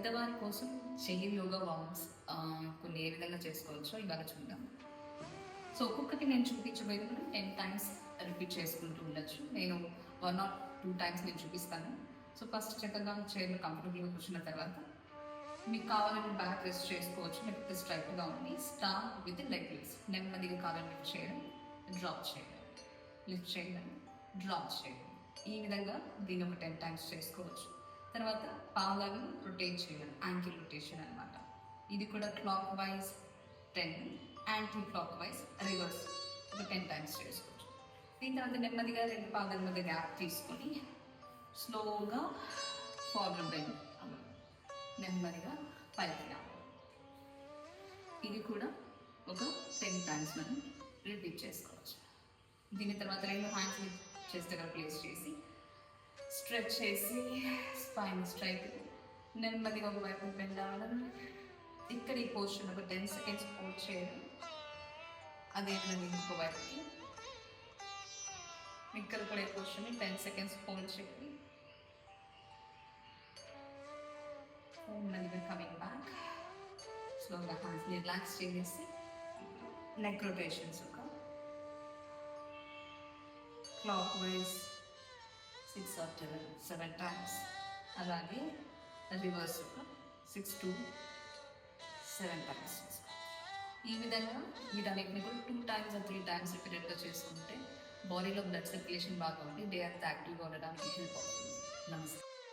పెద్దవారి కోసం చెయ్యి యోగా వామ్స్ కొన్ని ఏ విధంగా చేసుకోవచ్చో ఇవాళ చూద్దాం. సో ఒక్కొక్కటి నేను చూపించబోయేది కూడా టెన్ టైమ్స్ రిపీట్ చేసుకుంటూ ఉండొచ్చు. నేను వన్ ఆర్ టూ టైమ్స్ నేను చూపిస్తాను. సో ఫస్ట్ చక్కగా చైర్లో కంఫర్టబుల్గా కూర్చున్న తర్వాత మీకు కావాలంటే బ్యాక్ రెస్ట్ చేసుకోవచ్చు లేకపోతే స్ట్రైట్గా ఉంది స్టార్ట్ విత్ లెగ్ లిఫ్ట్స్ నెమ్మదిగా కాలం లిఫ్ట్ చేయడం డ్రాప్ చేయడం. లిఫ్ట్ చేయడం డ్రాప్ చేయడం. ఈ విధంగా దీన్ని ఒక టెన్ టైమ్స్ చేసుకోవచ్చు. తర్వాత పాదాలను రొటేట్ చేయడం యాంకిల్ రొటేషన్ అన్నమాట ఇది కూడా clockwise ten anticlockwise reverse ఒక టెన్ టైమ్స్ చేసుకోవచ్చు. దీని తర్వాత నెమ్మదిగా రెండు పాదాల మధ్య గ్యాప్ తీసుకొని స్లోగా ఫార్వర్డ్ బెండ్ నెమ్మదిగా పైకి రావాలి ఇది కూడా ఒక టెన్ టైమ్స్ మనం రిపీట్ చేసుకోవచ్చు. దీని తర్వాత రెండు హ్యాండ్స్ చేస్తే ప్లేస్ చేసి స్ట్రెచ్ చేసి స్పైన్ స్ట్రైక్ నెమ్మదిగా ఒక వైపు బెండ్ అవ్వడం ఇక్కడ ఈ పోర్షన్ ఒక టెన్ సెకండ్స్ హోల్డ్ చేయడం అదే విధంగా ఇంకొక వైపుకి ఇక్కడ కూడా ఈ పోర్షన్ టెన్ సెకండ్స్ హోల్డ్ చేయండి. నెమ్మదిగా కమింగ్ బ్యాక్ స్లోగా హ్యాండ్స్ రిలాక్స్ చేసేసి నెక్ రొటేషన్స్ ఒక clockwise six or seven seven times. అలాగే రివర్స్ ఒక సిక్స్ టు సెవెన్ టైమ్స్ ఈ విధంగా వీటన్నిటిని కూడా టూ టైమ్స్ త్రీ టైమ్స్ రిపీటెడ్గా చేసుకుంటే బాడీలో బ్లడ్ సర్క్యులేషన్ బాగా ఉండి డే అంతా యాక్టివ్గా ఉండడానికి హెల్ప్ అవుతుంది. నమస్తే.